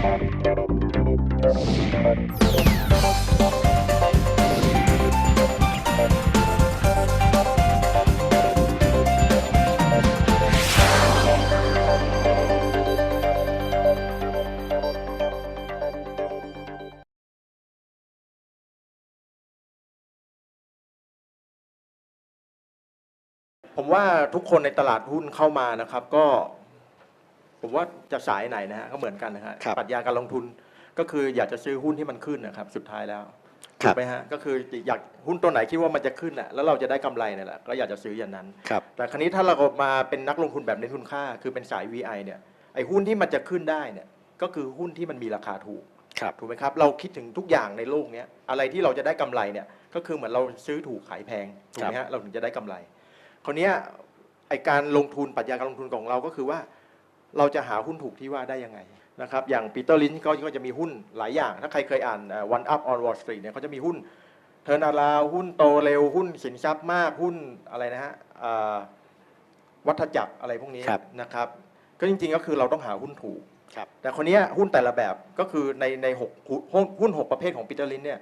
ผมว่าทุกคนในตลาดหุ้นเข้ามานะครับก็ ผมว่าจะสายไหนนะฮะก็เหมือนกันนะฮะครับปรัชญาการลงทุนก็คืออยากจะซื้อหุ้นที่มันขึ้นนะครับ สุดท้ายแล้วครัถูบกไหมฮะก็คืออยากหุ้นตัวไหนคิดว่ามันจะขึ้นอะแล้วเราจะได้กำไรเนี่ยแหละก็อยากจะซื้ออย่างนั้น ครับแต่ครั้นี้ถ้าเรามาเป็นนักลงทุนแบบเน้นคุณค่า คือเป็นสาย VI เนี่ยไอ้หุ้นที่มันจะขึ้นได้เนี่ยก็คือหุ้นที่มันมีราคาถูก ครับ ถูกไหมครับ เราคิดถึงทุกอย่างในโลกเนี้ยอะไรที่เราจะได้กำไรเนี่ยก็คือเหมือนเราซื้อถูกขายแพงถูกไหมฮะเราถึงจะได้กำไร คราวเนี้ยไอการลงทุนปรัชญาการลงทุนของเราก็คือว่า เราจะหาหุ้นถูกที่ว่าได้ยังไงนะครับอย่างปีเตอร์ลินก็ก็จะมีหุ้นหลายอย่าง ถ้าใครเคยอ่านเอ่อ One Up on Wall Street เนี่ยเขาจะมีหุ้นเทอร์นาลาหุ้นโตเร็วหุ้นสินทรัพย์มากหุ้นอะไรนะฮะอ่าวัฏจักรอะไรพวกนี้ครับนะครับก็จริงๆก็คือเราต้องหาหุ้นถูกครับแต่คนนี้ยหุ้นแต่ละแบบก็คือในในหกหุ้นหุ้นหกประเภทของปีเตอร์ลินเนี่ย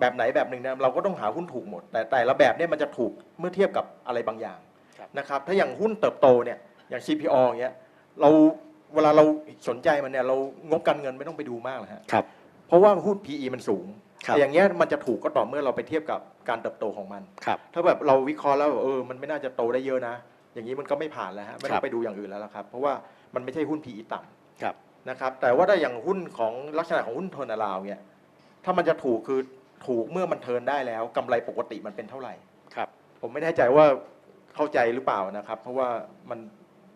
แบบไหนแบบหนึ่งเนี่ยเราก็ต้องหาหุ้นถูกหมด แต่แต่ละแบบเนี่ยมันจะถูกเมื่อเทียบกับอะไรบางอย่างครับนะครับถ้าอย่างหุ้นเติบโตเนี่ยอย่าง CPO อย่างเงี้ย เราเวลาเราสนใจมันเนี่ยเรางบการเงินไม่ต้องไปดูมากหรอกฮะครับ เพราะว่าหุ้น PE มันสูงครับแต่อย่างเงี้ยมันจะถูกก็ต่อเมื่อเราไปเทียบกับการเติบโตของมัน ครับถ้าแบบเราวิเคราะห์แล้วแบบเออมันไม่น่าจะโตได้เยอะนะ อย่างนี้มันก็ไม่ผ่านแล้วฮะไม่ต้อครังบไปดูอย่างอื่นแล้วละครับ เพราะว่ามันไม่ใช่หุ้น PE ต่ำครับนะครับ แต่ว่าถ้าอย่างหุ้นของลักษณะของหุ้นเทิร์นาราวเนี่ยถ้ามันจะถูกคือถูกเมื่อมันเทิร์นได้แล้วกำไรปกติมันเป็นเท่าไหร่ ครับ ผมไม่แน่ใจว่าเข้าใจหรือเปล่านะครับ เพราะว่ามัน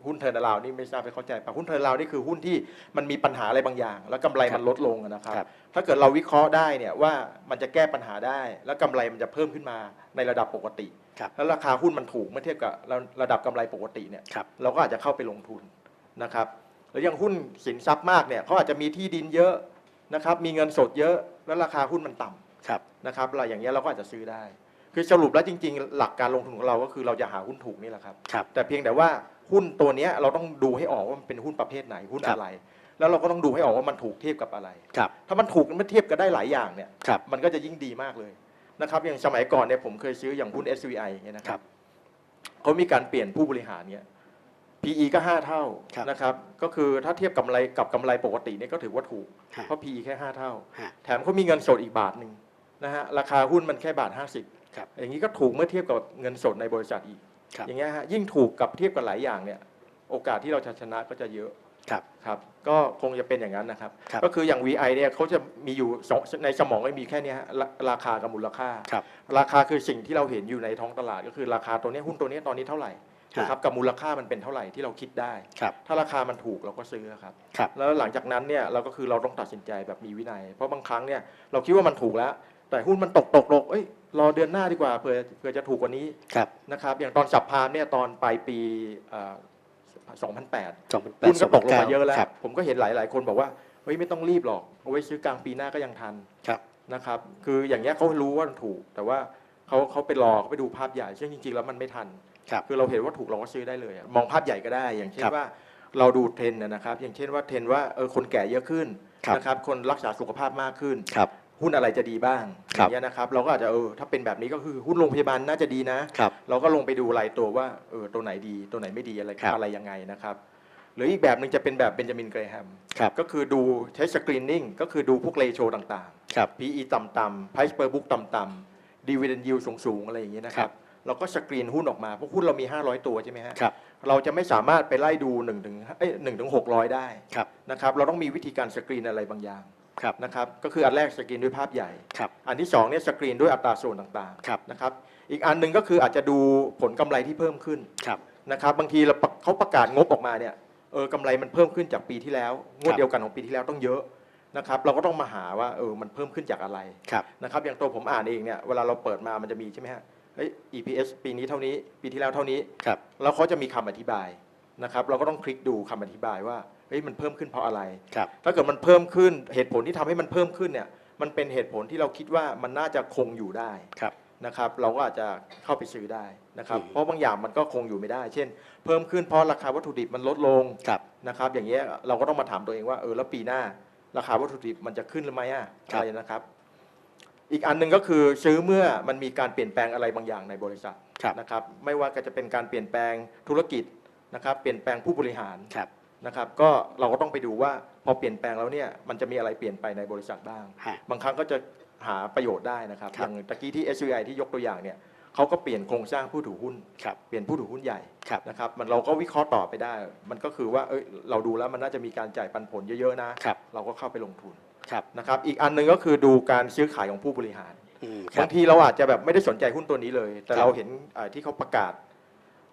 หุ้นเทิร์นาราวนี่ไม่ทราบไปเข้าใจป่ะหุ้นเทิร์นาราวนี่คือหุ้นที่มันมีปัญหาอะไรบางอย่าง แล้วกำไรมันลดลงอะนะครับครับ ถ้าเกิดเราวิเคราะห์ได้เนี่ยว่ามันจะแก้ปัญหาได้ แล้วกำไรมันจะเพิ่มขึ้นมาในระดับปกติครับแล้วราคาหุ้นมันถูกเมื่อเทียบกับระดับกำไรปกติเนี่ยครับเราก็อาจจะเข้าไปลงทุนนะครับหรืออย่างหุ้นสินทรัพย์มากเนี่ยเขาอาจจะมีที่ดินเยอะนะครับมีเงินสดเยอะ แล้วราคาหุ้นมันต่ำครับนะครับอะไรอย่างเงี้ยเราก็อาจจะซื้อได้ คือสรุปแล้วจริง ๆ หลักการลงทุนของเราก็คือเราจะหาหุ้นถูกนี่แหละครับ ครับ แต่เพียงแต่ว่าหุ้นตัวเนี้ยเราต้องดูให้ออกว่ามันเป็นหุ้นประเภทไหนหุ้นครับ อะไร แล้วเราก็ต้องดูให้ออกว่ามันถูกเทียบกับอะไร ครับ ถ้ามันถูกมันเทียบกันได้หลายอย่างเนี่ยครับ มันก็จะยิ่งดีมากเลยนะครับอย่างสมัยก่อนเนี่ยผมเคยซื้ออย่างหุ้น SVI อย่างเงี้ยนะคครัรับบเขามีการเปลี่ยนผู้บริหารเนี่ย PE ก็ 5 เท่าครับนะครับก็คือถ้าเทียบกับกำไรกับกำไรปกติเนี่ยก็ถือว่าถูก ฮะเพราะ PE แค่ 5 เท่า ฮะ แถมเขามีเงินสดอีกบาทหนึ่งนะฮะราคาหุ้นมันแค่บาท 50 ครับอย่างนี้ก็ถูกเมื่อเทียบกับเงินสดในบริษัทอีก ครับ อย่างเงี้ยฮะยิ่งถูกกับเทียบกับหลายอย่างเนี่ย โอกาสที่เราจะชนะก็จะเยอะครับ ครับ ก็คงจะเป็นอย่างนั้นนะครับ ครับก็คืออย่าง VI เนี่ยเขาจะมีอยู่สองในสมองก็มีแค่เนี้ยฮะราราคากับมูลค่า ครับ ราคาคือสิ่งที่เราเห็นอยู่ในท้องตลาด ก็คือราคาตัวเนี้ยหุ้นตัวเนี้ยตอนนี้เท่าไหร่ครับนะครับกับมูลค่ามันเป็นเท่าไหร่ที่เราคิดได้ ครับ ถ้าราคามันถูกเราก็ซื้อครับ ครับ แล้วหลังจากนั้นเนี่ยเราก็คือเราต้องตัดสินใจแบบมีวินัย เพราะบางครั้งเนี่ยเราคิดว่ามันถูกแล้ว แต่หุ้นมันตกตกตกเอ้ยรอเดือนหน้าดีกว่าเผื่อเผื่อจะถูกกว่านี้ครับนะครับ อย่างตอนสับพามเนี่ยตอนปลายปีเอ่อ2008สองพันแปดหุ้นก็ตกลงมาเยอะแล้วครับผมก็เห็นหลาย ๆ คนบอกว่าเฮ้ยไม่ต้องรีบหรอกเอาไว้ซื้อกลางปีหน้าก็ยังทันครับนะครับ คืออย่างเงี้ยเขารู้ว่ามันถูก แต่ว่าเขาเขาไปรอเขาไปดูภาพใหญ่ซึ่งจริง ๆ แล้วมันไม่ทันครับคือเราเห็นว่าถูกเราก็ซื้อได้เลยอะมองภาพใหญ่ก็ได้ อย่างเช่นครับว่าเราดูเทรนด์นะนะครับ อย่างเช่นว่าเทรนด์ว่าเออคนแก่เยอะขึ้นครับนะครับ คนรักษาสุขภาพมากขึ้นครับ หุ้นอะไรจะดีบ้างคอรับย่างเงี้ยนะครับ เราก็อาจจะเออถ้าเป็นแบบนี้ก็คือหุ้นโรงพยาบาลน่าจะดีนะครับเราก็ลงไปดูรายตัวว่าเออตัวไหนดีตัวไหนไม่ดีอะไรครับอะไรยังไงนะครับ หรืออีกแบบหนึ่งจะเป็นแบบเบนจามินเกรแฮมครับก็คือดูใช้สกรีนนิ่งก็คือดูพวกเลโชต่างครับๆ PE ต่ำๆ Price per book ต่ำๆ Dividend yield สูงๆอะไรอย่างเงี้ยนะคครัรับบเราก็สกรีนหุ้นออกมาเพราะหุ้นเรามี 500 ตัวใช่ไหมฮะครับเราจะไม่สามารถไปไล่ดู1ถึงเอ้ย1ถึง600ได้ครับนะครับ เราต้องมีวิธีการสกรีนอะไรบางอย่าง ครับนะครับก็คืออันแรกสกรีนด้วยภาพใหญ่ครับอันที่สองเนี่ยสกรีนด้วยอัตราส่วนต่างครับๆนะครับอีกอันหนึ่งก็คืออาจจะดูผลกำไรที่เพิ่มขึ้นครับนะครับบางทีเราปะเขาประกาศงบออกมาเนี่ยเออกำไรมันเพิ่มขึ้นจากปีที่แล้วงวดครับเดียวกันของปีที่แล้วต้องเยอะนะครับเราก็ต้องมาหาว่าเออมันเพิ่มขึ้นจากอะไรครับนะครับอย่างตัวผมอ่านเองเนี่ยเวลาเราเปิดมามันจะมีใช่ไหมฮะเฮ้ย EPS ปีนี้เท่านี้ปีที่แล้วเท่านี้ ครับ แล้วเขาจะมีคำอธิบายนะครับ เราก็ต้องคลิกดูคำอธิบายว่า เฮ้ยมันเพิ่มขึ้นเพราะอะไร ครับ ถ้าเกิดมันเพิ่มขึ้นเหตุผลที่ทำให้มันเพิ่มขึ้นเนี่ยมันเป็นเหตุผลที่เราคิดว่ามันน่าจะคงอยู่ได้ครับ นะครับ เราก็อาจจะเข้าไปซื้อได้นะครับอืม เพราะบางอย่างมันก็คงอยู่ไม่ได้ เช่น เพิ่มขึ้นเพราะราคาวัตถุดิบมันลดลงครับ นะครับ อย่างเงี้ยเราก็ต้องมาถามตัวเองว่าเออแล้วปีหน้า ราคาวัตถุดิบมันจะขึ้นหรือไม่อะครับอะไรนะครับ อีกอันหนึ่งก็คือซื้อเมื่อมันมีการเปลี่ยนแปลงอะไรบางอย่างในบริษัทครับ นะครับ ไม่ว่าจะเป็นการเปลี่ยนแปลงธุรกิจนะครับ เปลี่ยนแปลงผู้บริหาร ครับ นะครับก็เราก็ต้องไปดูว่าพอเปลี่ยนแปลงแล้วเนี่ยมันจะมีอะไรเปลี่ยนไปในบริษัทบ้าง ฮะ บางครั้งก็จะหาประโยชน์ได้นะครับคอรับย่างตะกี้ที่ SUI ที่ยกตัวอย่างเนี่ยเขาก็เปลี่ยนโครงสร้างผู้ถือหุ้น ครับ เปลี่ยนผู้ถือหุ้นใหญ่ครับ นะครับมันเราก็วิเคราะห์ต่อไปได้ มันก็คือว่าเอ้ยเราดูแล้วมันน่าจะมีการจ่ายปันผลเยอะๆนะ ครับ เราก็เข้าไปลงทุนครับ นะครับอีกอันหนึ่งก็คือดูการซื้อขายของผู้บริหาร อืมครับาบ งทีเราอาจจะแบบไม่ได้สนใจหุ้นตัวนี้เลย แต่ครับเราเห็นเอ่อที่เขาประกาศ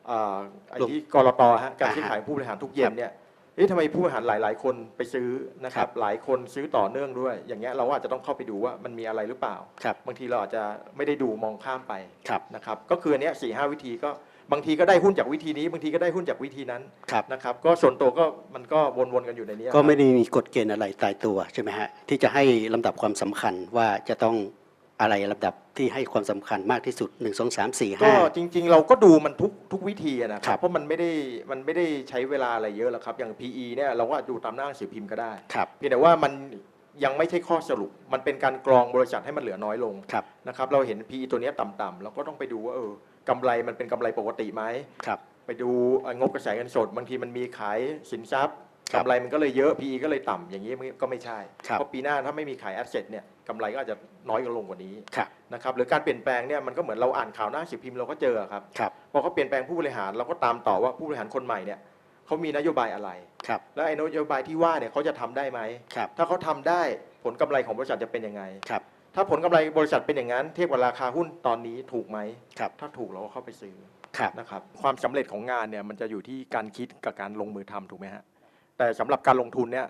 เอ่อไอ้ลงที่กรตฮะการอ่าฮะซื้อขายผู้บริหารทุกเย็นเนี่ย เอ๊ะทำไมผู้บริหารหลาย ๆ คนไปซื้อนะคครัรับบหลายคนซื้อต่อเนื่องด้วย อย่างเงี้ยเราก็อาจจะต้องเข้าไปดูว่ามันมีอะไรหรือเปล่าครับบางทีเราอาจจะไม่ได้ดูมองข้ามไปครับนะครับ ก็คืออันเนี้ยสี่ห้าวิธีก็บางทีก็ได้หุ้นจากวิธีนี้ บางทีก็ได้หุ้นจากวิธีนั้นครับ นะครับ ก็ส่วนตัวก็มันก็วนๆกันอยู่ในเนี้ยก็ไม่ครับได้มีกฎเกณฑ์อะไรตายตัวใช่ไหมฮะที่จะให้ลำดับความสำคัญว่าจะต้อง อะไรลำดับที่ให้ความสำคัญมากที่สุด 1 2 3 4 ก็5จริงๆ เราก็ดูมันทุกทุกวิธีอะนะคครัรับบ เพราะมันไม่ได้มันไม่ได้ใช้เวลาอะไรเยอะหรอกครับ อย่าง PE เนี่ยเราก็ดูตามหน้าหนังสือพิมพ์ก็ได้ครับเพียงแต่ว่ามันยังไม่ใช่ข้อสรุป มันเป็นการกรองบริษัทให้มันเหลือน้อยลงครับนะครับเราเห็น PE ตัวเนี้ยต่ำๆเราก็ต้องไปดูว่าเออกำไรมันเป็นกำไรปกติไหม ครับ ไปดูเอ่องบกระแสเงินสดบางทีมันมีขายสินทรัพย์ครับ กำไรมันก็เลยเยอะ PE ก็เลยต่ำอย่างนี้ก็ไม่ใช่ครับเพราะปีหน้าถ้าไม่มีขายแอสเซทเนี่ยกำไรก็อาจจะน้อยลงกว่านี้ครับนะครับหรือการเปลี่ยนแปลงเนี่ยมันก็เหมือนเราอ่านข่าวหน้าสือพิมพ์เราก็เจอครับครับพอเขาเปลี่ยนแปลงผู้บริหารเราก็ตามต่อว่าผู้บริหารคนใหม่เนี่ยเขามีนโยบายอะไรครับแล้วไอ้นโยบายที่ว่าเนี่ยเขาจะทำได้ไหมครับถ้าเขาทำได้ผลกำไรของบริษัทจะเป็นยังไงครับถ้าผลกำไรบริษัทเป็นอย่างนั้น เทียบกับราคาหุ้นตอนนี้ถูกไหมครับถ้าถูกเราก็เข้าไปซื้อครับนะครับความสำเร็จของงานเนี่ยมันจะอยู่ที่การคิดกับการลงมือทำถูกไหมฮะ แต่สำหรับการลงทุนเนี่ย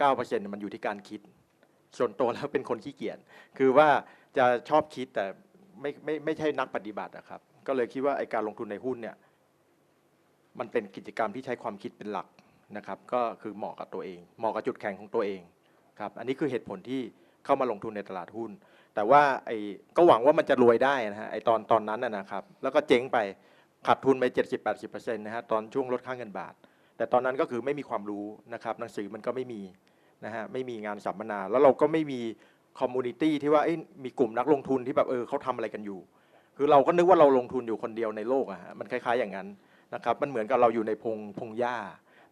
99%มันอยู่ที่การคิด ส่วนตัวแล้วเป็นคนขี้เกียจ คือว่าจะชอบคิดแต่ไม่ไม่ไม่ใช่นักปฏิบัติอะครับ ก็เลยคิดว่าไอการลงทุนในหุ้นเนี่ย มันเป็นกิจกรรมที่ใช้ความคิดเป็นหลักนะครับ ก็คือเหมาะกับตัวเอง เหมาะกับจุดแข็งของตัวเองครับ อันนี้คือเหตุผลที่เข้ามาลงทุนในตลาดหุ้น แต่ว่าไอ้ก็หวังว่ามันจะรวยได้นะฮะ ไอ้ตอนตอนนั้นนะนะครับ แล้วก็เจ๊งไปขาดทุนไป 70-80%นะฮะ ตอนช่วงลดค่าเงินบาท แต่ตอนนั้นก็คือไม่มีความรู้นะครับหนังสือมันก็ไม่มีนะฮะไม่มีงานสัมมนา แล้วเราก็ไม่มีคอมมูนิตี้ที่ว่าเอ้มีกลุ่มนักลงทุนที่แบบเออเขาทำอะไรกันอยู่ คือเราก็นึกว่าเราลงทุนอยู่คนเดียวในโลกอะฮะมันคล้ายๆอย่างนั้นนะครับมันเหมือนกับเราอยู่ในพงพงหญ้า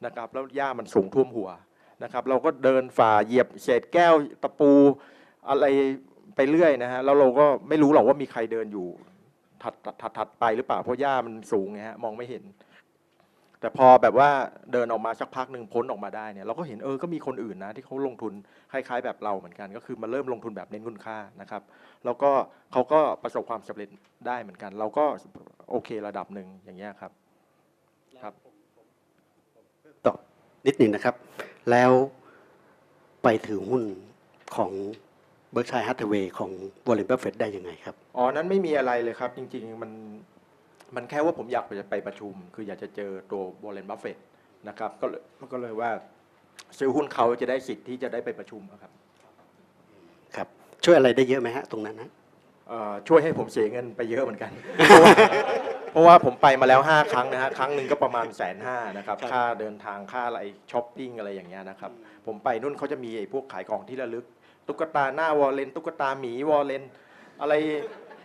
นะครับแล้วหญ้ามันสูงท่วมหัวนะครับเราก็เดินฝ่าเหยียบเศษแก้วตะปูอะไรไปเรื่อยนะฮะแล้วเราก็ไม่รู้หรอกว่ามีใครเดินอยู่ถัดถัดถัดไปหรือเปล่าเพราะหญ้ามันสูงไงฮะมองไม่เห็น แต่พอแบบว่าเดินออกมาสักพักหนึ่งพ้นออกมาได้เนี่ยเราก็เห็นเออก็มีคนอื่นนะที่เขาลงทุนคล้ายๆแบบเราเหมือนกัน ก็คือมาเริ่มลงทุนแบบเน้นคุณค่านะครับ แล้วก็เขาก็ประสบความสำเร็จได้เหมือนกัน เราก็โอเคระดับหนึ่งอย่างเงี้ยครับครับตอบนิดหนึ่งนะครับ แล้วไปถือหุ้นของเบิร์กชัยฮัตเทเวย์ของวอลเลนบัฟเฟตได้ยังไงครับ อ๋อ นั้นไม่มีอะไรเลยครับ จริง ๆ มัน มันแค่ว่าผมอยากไปไปประชุม คืออยากจะเจอตัววอลเลนบัฟเฟตนะครับก็เลยก็เลยว่าซื้อหุ้นเขาจะได้สิทธิ์ที่จะได้ไปประชุมอะครับครับ ช่วยอะไรได้เยอะไหมฮะ ตรงนั้นฮะเอ่อช่วยให้ผมเสียเงินไปเยอะเหมือนกันเพราะว่าเพราะว่าผมไปมาแล้ว 5 ครั้งนะฮะครั้งหนึ่งก็ประมาณแสนห้านะครับครับ ค่าเดินทางค่าอะไรช้อปปิ้งอะไรอย่างเงี้ยนะครับ ผมไปนู่นเขาจะมีไอ้พวกขายของที่ระลึก ตุ๊กตาหน้าวอลเลนตุ๊กตาหมีวอลเลนอะไร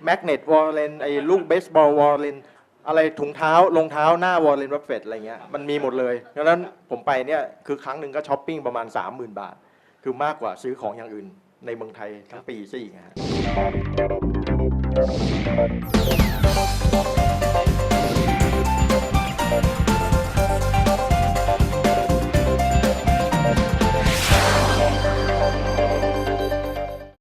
แมกเนตวอลเลนไอ้ลูกเบสบอลวอลเลนอะไรถุงเท้ารองเท้าหน้าวอลเลนบัฟเฟตอะไรเงี้ยมันมีหมดเลยดังนั้นผมไปเนี่ยคือครั้งหนึ่งก็ช้อปปิ้งประมาณ 30,000 บาท คือมากกว่าซื้อของอย่างอื่นในเมืองไทยทั้งปีซะอีกฮะ